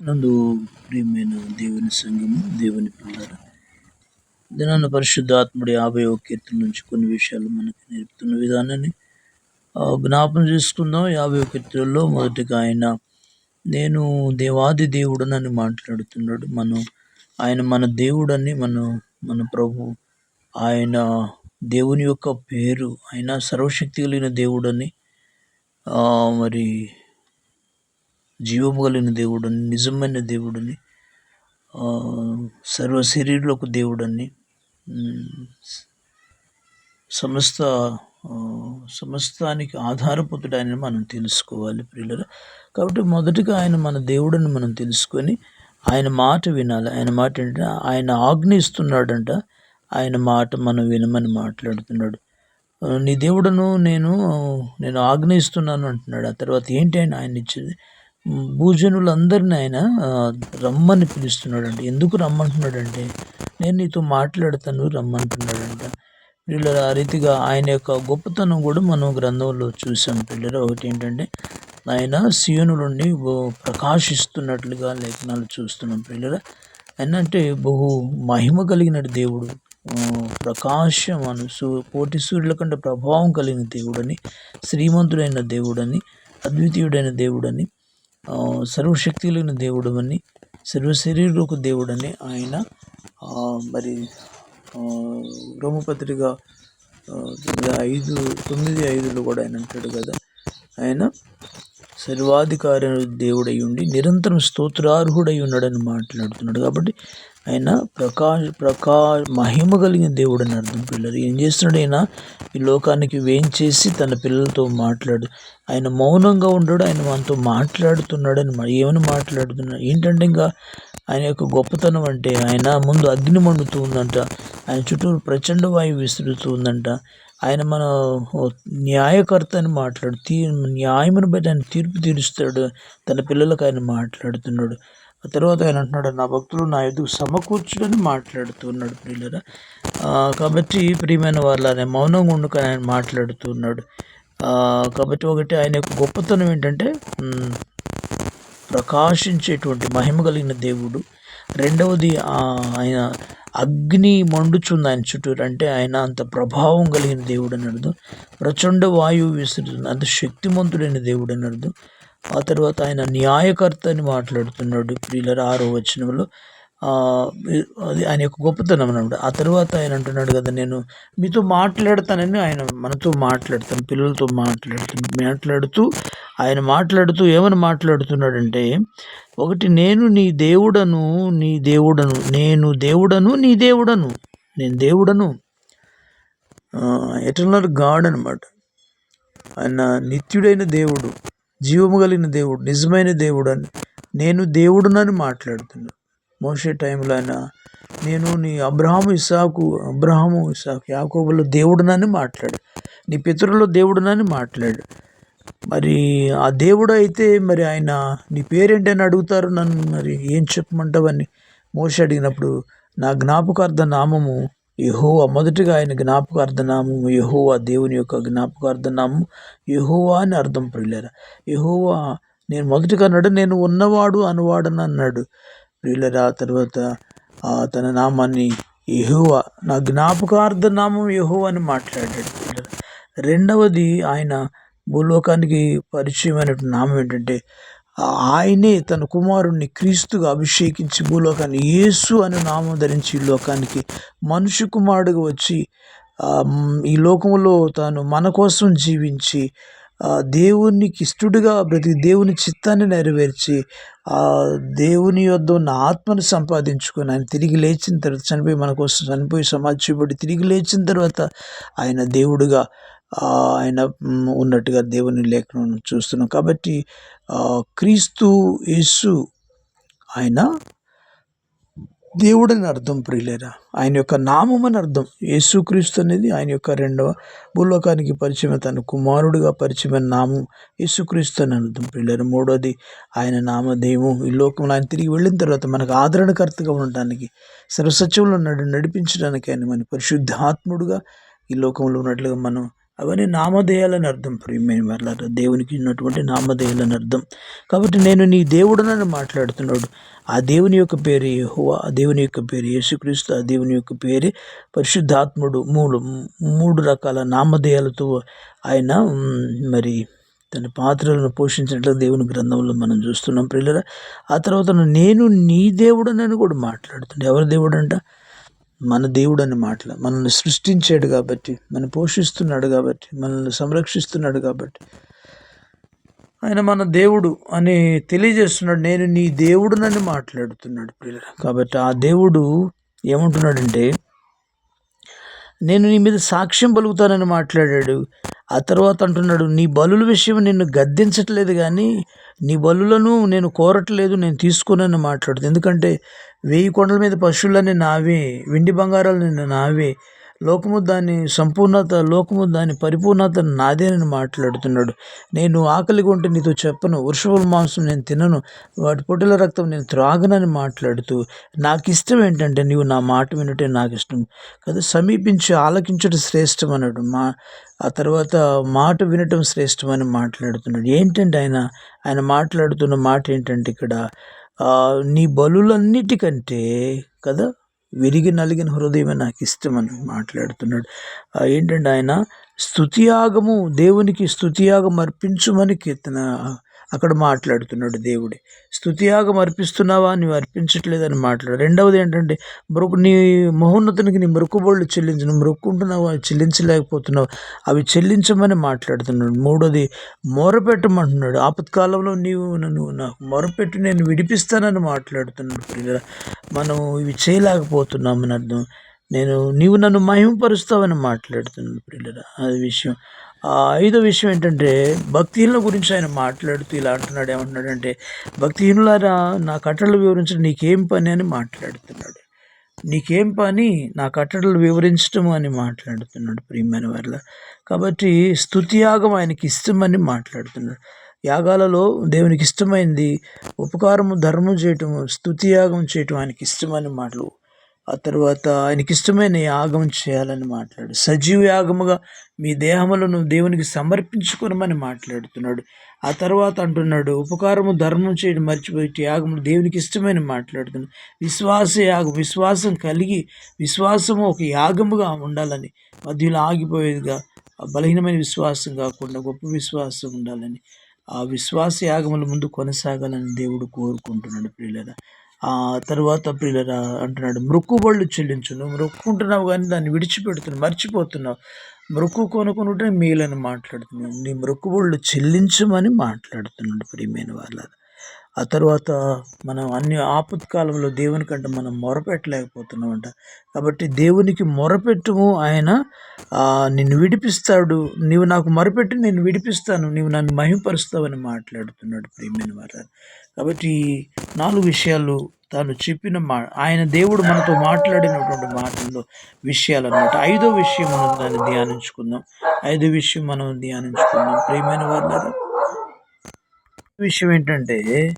నందు ప్రియమైన దేవుని సంఘము దేవుని పిల్లల దినాన్న పరిశుద్ధాత్ముడి యాభై కీర్తన నుంచి కొన్ని విషయాలు మనకు నేర్పుతున్న విధానాన్ని జ్ఞాపం చేసుకుందాం. యాభై కీర్తనలో మొదటిగా ఆయన నేను దేవాది దేవుడనని మాట్లాడుతున్నాడు. మనం ఆయన మన దేవుడని మనం మన ప్రభు ఆయన దేవుని యొక్క పేరు ఆయన సర్వశక్తి కలిగిన దేవుడని మరి జీవము కలిగిన దేవుడని నిజమైన దేవుడని సర్వ శరీరులకు దేవుడని సమస్త సమస్తానికి ఆధారపుతుడని మనం తెలుసుకోవాలి ప్రియుల కాబట్టి మొదటగా ఆయన మన దేవుడని మనం తెలుసుకొని ఆయన మాట వినాలి. ఆయన మాట ఏంటంటే ఆయన ఆజ్ఞ ఇస్తున్నాడంట. ఆయన మాట మనం వినమని మాట్లాడుతున్నాడు. నీ దేవుడను నేను నేను ఆజ్ఞ ఇస్తున్నాను అంటున్నాడు. ఆ తర్వాత ఏంటి ఆయన ఆయన ఇచ్చేది? భూజనులందరిని ఆయన రమ్మని పిలుస్తున్నాడంట. ఎందుకు రమ్మంటున్నాడంటే నేను నీతో మాట్లాడతాను రమ్మంటున్నాడంట. పిల్లల ఆ రీతిగా ఆయన యొక్క గొప్పతనం కూడా మనం గ్రంథంలో చూసాం. పిల్లలు ఒకటి ఏంటంటే ఆయన సియోను నుండి ప్రకాశిస్తున్నట్లుగా లేఖనాలు చూస్తున్నాం. పిల్లల ఆయన అంటే బహు మహిమ కలిగిన దేవుడు. ఆ, ప్రకాశం అను సూ కోటి సూర్యుల కంటే ప్రభావం కలిగిన దేవుడని శ్రీమంతుడైన దేవుడని అద్వితీయుడైన దేవుడని ఆ, దేవుడు అని సర్వ శరీరకు దేవుడని ఆయన మరి బ్రహ్మపత్రిక రోమపత్రిక ఐదు తొమ్మిది ఐదులో కూడా ఆయన అంటాడు కదా. ఆయన సర్వాధికారి దేవుడై ఉండి నిరంతరం స్తోత్రార్హుడై ఉన్నాడని మాట్లాడుతున్నాడు. కాబట్టి ఆయన ప్రకాశ ప్రకా మహిమ కలిగిన దేవుడు అని అర్థం పిల్లలు. ఏం చేస్తున్నాడు ఆయన? ఈ లోకానికి వేంచేసి తన పిల్లలతో మాట్లాడు. ఆయన మౌనంగా ఉండడు ఆయన మనతో మాట్లాడుతున్నాడని మరి ఏమని మాట్లాడుతున్నాడు? ఏంటంటే ఇంకా ఆయన యొక్క గొప్పతనం అంటే ఆయన ముందు అగ్ని మండుతూ ఉందంట ఆయన చుట్టూ ప్రచండ వాయువు విసురుతూ ఉందంట ఆయన మన న్యాయకర్త అని మాట్లాడు తీ న్యాయమును బట్టి ఆయన తీర్పు తీరుస్తాడు. తన పిల్లలకు ఆయన మాట్లాడుతున్నాడు. ఆ తర్వాత ఆయన అంటున్నాడు నా భక్తులు నా ఎదుగు సమకూర్చుడని మాట్లాడుతున్నాడు ప్రియులరా. కాబట్టి ప్రియమైన వాళ్ళ ఆయన మౌనంగా ఉండుకొని ఆయన మాట్లాడుతున్నాడు. కాబట్టి ఒకటి ఆయన యొక్క గొప్పతనం ఏంటంటే ప్రకాశించేటువంటి మహిమ కలిగిన దేవుడు. రెండవది ఆయన అగ్ని మండుచుంది ఆయన చుట్టూరు. అంటే ఆయన అంత ప్రభావం కలిగిన దేవుడు అని అర్థం. ప్రచండ వాయువు విసురుతుంది. అంత శక్తిమంతుడైన దేవుడు అని అర్థం. ఆ తర్వాత ఆయన న్యాయకర్త అని మాట్లాడుతున్నాడు. ప్రియులర ఆరో వచనంలో. అది ఆయన యొక్క గొప్పతనం అన్నమాట ఆ తర్వాత ఆయన అంటున్నాడు కదా నేను మీతో మాట్లాడతానని ఆయన మనతో మాట్లాడతాను పిల్లలతో మాట్లాడుతాను. మాట్లాడుతూ ఆయన మాట్లాడుతూ ఏమని మాట్లాడుతున్నాడంటే ఒకటి నేను నీ దేవుడను నీ దేవుడను నేను దేవుడను నీ దేవుడను నేను దేవుడను. ఎటర్నల్ గాడ్ అనమాట ఆయన నిత్యుడైన దేవుడు జీవము కలిగిన దేవుడు నిజమైన దేవుడు అని నేను దేవుడునని మాట్లాడుతున్నాను మోసే టైంలో ఆయన నేను నీ అబ్రహాము ఇసాకు అబ్రహాము ఇసాకు యాకోబులో దేవుడునని మాట్లాడు నీ పితరుల్లో దేవుడునని మాట్లాడు. మరి ఆ దేవుడు అయితే మరి ఆయన నీ పేరేంటి అని అడుగుతారు నన్ను? మరి ఏం చెప్పమంటావని మోస అడిగినప్పుడు నా జ్ఞాపకార్థ నామము యహోవా. మొదటిగా ఆయన జ్ఞాపకార్థ నామము యెహోవా దేవుని యొక్క జ్ఞాపకార్థ నామము యెహోవా అని అర్థం ప్రియులరా. యహోవా నేను మొదటిగా అన్నాడు నేను ఉన్నవాడు అనువాడని అన్నాడు. ప్రియులరా తర్వాత తన నామాన్ని యహోవా నా జ్ఞాపకార్థ నామం యెహోవా అని మాట్లాడాడు రెండవది ఆయన భూలోకానికి పరిచయమైనటువంటి నామం ఏంటంటే ఆయనే తన కుమారుణ్ణి క్రీస్తుగా అభిషేకించి భూలోకాన్ని యేసు అనే నామం ధరించి ఈ లోకానికి మనుషు కుమారుడుగా వచ్చి ఈ లోకంలో తాను మన కోసం జీవించి ఆ, దేవునికి ఇష్టడుగా బ్రతికి దేవుని చిత్తాన్ని నెరవేర్చి దేవుని యొద్ద ఉన్న ఆత్మను సంపాదించుకొని ఆయన తిరిగి లేచిన తర్వాత చనిపోయి మన కోసం చనిపోయి సమాధించబడి తిరిగి లేచిన తర్వాత ఆయన దేవుడుగా ఆయన ఉన్నట్టుగా దేవుని లేఖనం చూస్తున్నాం. కాబట్టి క్రీస్తు యేసు ఆయన దేవుడని అర్థం ప్రియులేరా. ఆయన యొక్క నామం అని అర్థం. యేసుక్రీస్తు అనేది ఆయన యొక్క రెండవ భూలోకానికి పరిచయం తన కుమారుడిగా పరిచయమైన నామం యేసుక్రీస్తు అని అర్థం ప్రియులేరు. మూడోది ఆయన నామదేవం ఈ లోకంలో ఆయన తిరిగి వెళ్ళిన తర్వాత మనకు ఆదరణకర్తగా ఉండటానికి సర్వసత్యంలో నడు నడిపించడానికి ఆయన మన పరిశుద్ధాత్ముడుగా ఈ లోకంలో ఉన్నట్లుగా మనం అవన్నీ నామధేయాలని అర్థం. ప్రియమైన వాళ్ళ దేవునికి ఉన్నటువంటి నామధేయాలని అర్థం. కాబట్టి నేను నీ దేవుడనని మాట్లాడుతున్నాడు. ఆ దేవుని యొక్క పేరు యహోవా ఆ దేవుని యొక్క పేరు యేసుక్రీస్తు ఆ దేవుని యొక్క పేరు పరిశుద్ధాత్ముడు. మూడు మూడు రకాల నామధేయాలతో ఆయన మరి తన పాత్రలను పోషించినట్లు దేవుని గ్రంథంలో మనం చూస్తున్నాం ప్రియులరా. ఆ తర్వాత నేను నీ దేవుడనని కూడా మాట్లాడుతుండే ఎవరి దేవుడు మన దేవుడు అని మాటలు మనల్ని సృష్టించాడు కాబట్టి మనం పోషిస్తున్నాడు కాబట్టి మనల్ని సంరక్షిస్తున్నాడు కాబట్టి. ఆయన మన దేవుడు అని తెలియజేస్తున్నాడు. నేను నీ దేవుడునని మాట్లాడుతున్నాడు ప్రియులరా. కాబట్టి ఆ దేవుడు ఏమంటున్నాడంటే నేను నీ మీద సాక్ష్యం పలుకుతానని మాట్లాడాడు. ఆ తర్వాత అంటున్నాడు నీ బలుల విషయం నిన్ను గద్దించట్లేదు కానీ నీ బలులను నేను కోరట్లేదు నేను తీసుకునని మాట్లాడుతుంది. ఎందుకంటే వెయ్యి కొండల మీద పశువులని నావే వెండి బంగారాలు నావే. లోకము దాని సంపూర్ణత లోకము దాని పరిపూర్ణత నాదేనని మాట్లాడుతున్నాడు. నేను ఆకలిగా ఉంటే నీతో చెప్పను వృషభుల మాంసం నేను తినను వాటి పొట్టుల రక్తం నేను త్రాగనని మాట్లాడుతూ నాకు ఇష్టం ఏంటంటే నీవు నా మాట వినటే నాకు ఇష్టం కదా సమీపించి ఆలకించడం శ్రేష్టం అన్నాడు మా ఆ తర్వాత మాట వినటం శ్రేష్టం అని మాట్లాడుతున్నాడు. ఏంటంటే ఆయన? ఆయన మాట్లాడుతున్న మాట ఏంటంటే ఇక్కడ నీ బలులన్నిటికంటే కదా విరిగి నలిగిన హృదయమే నాకు ఇష్టమని మాట్లాడుతున్నాడు ఏంటంటే ఆయన? స్థుతియాగము దేవునికి స్థుతియాగం అర్పించుమని కీర్తన అక్కడ మాట్లాడుతున్నాడు దేవుడు. స్థుతియాగం అర్పిస్తున్నావా? నువ్వు అర్పించట్లేదని మాట్లాడు. రెండవది ఏంటంటే మరొక నీ మహోన్నతునికి నీ మృక్కుబోళ్ళు చెల్లించు నువ్వు మృక్కుంటున్నావా? అవి చెల్లించలేకపోతున్నావు? అవి చెల్లించమని మాట్లాడుతున్నాడు. మూడోది మొరపెట్టమంటున్నాడు. ఆపత్కాలంలో నీవు నన్ను నాకు మొరపెట్టి నేను విడిపిస్తానని మాట్లాడుతున్నాడు ప్రియులారా. మనం ఇవి చేయలేకపోతున్నామని అర్థం. నేను నీవు నన్ను మహిమపరుస్తావని మాట్లాడుతున్నాడు ప్రియులరా. అది విషయం. ఐదో విషయం ఏంటంటే భక్తిహీనుల గురించి ఆయన మాట్లాడుతూ ఇలా అంటున్నాడు. ఏమంటున్నాడంటే భక్తిహీనులారా నా కట్టడలు వివరించడం నీకేం పని అని మాట్లాడుతున్నాడు. నీకేం పని? నా కట్టడలు వివరించడం అని మాట్లాడుతున్నాడు ప్రియమైన వాళ్ళ కాబట్టి స్థుతియాగం ఆయనకి ఇష్టమని మాట్లాడుతున్నాడు. యాగాలలో దేవునికి ఇష్టమైంది ఉపకారము ధర్మం చేయటము స్తుతియాగం చేయటం ఆయనకి ఇష్టమని మాటలు ఆ తర్వాత ఆయనకి ఇష్టమైన యాగం చేయాలని మాట్లాడు. సజీవ యాగముగా మీ దేహములను దేవునికి సమర్పించుకునమని మాట్లాడుతున్నాడు. ఆ తర్వాత అంటున్నాడు ఉపకారము ధర్మం చేయడం మర్చిపోయి యాగములు దేవునికి ఇష్టమైన మాట్లాడుతున్నాడు విశ్వాస యాగం విశ్వాసం కలిగి విశ్వాసము ఒక యాగముగా ఉండాలని మధ్యలో ఆగిపోయేదిగా బలహీనమైన విశ్వాసం కాకుండా గొప్ప విశ్వాసం ఉండాలని ఆ విశ్వాస యాగముల ముందు కొనసాగాలని దేవుడు కోరుకుంటున్నాడు పిల్లల ఆ తర్వాత ప్రియులరా అంటున్నాడు మృక్కుబళ్ళు చెల్లించును. మృక్కుంటున్నావు కానీ దాన్ని విడిచిపెడుతున్నావు మర్చిపోతున్నావు. మృక్కు కొనుక్కుంటే మేలని మాట్లాడుతున్నావు నీ మృక్కుబళ్ళు చెల్లించమని మాట్లాడుతున్నాడు ప్రియమైన వాళ్ళ ఆ తర్వాత మనం అన్ని ఆపత్కాలంలో దేవుని కంటే మనం మొరపెట్టలేకపోతున్నామంట. కాబట్టి దేవునికి మొరపెట్టుము. ఆయన నిన్ను విడిపిస్తాడు. నీవు నాకు మొరపెట్టి నేను విడిపిస్తాను. నీవు నన్ను మహిమపరుస్తావని మాట్లాడుతున్నాడు ప్రియమైన వారు కాబట్టి నాలుగు విషయాలు తాను చెప్పిన మా ఆయన దేవుడు మనతో మాట్లాడినటువంటి మాటల్లో విషయాలు అనమాట ఐదో విషయం మనం దాన్ని ధ్యానించుకుందాం. ఐదో విషయం మనం ధ్యానించుకుందాం. ప్రియమైన వాళ్ళ విషయం ఏంటంటే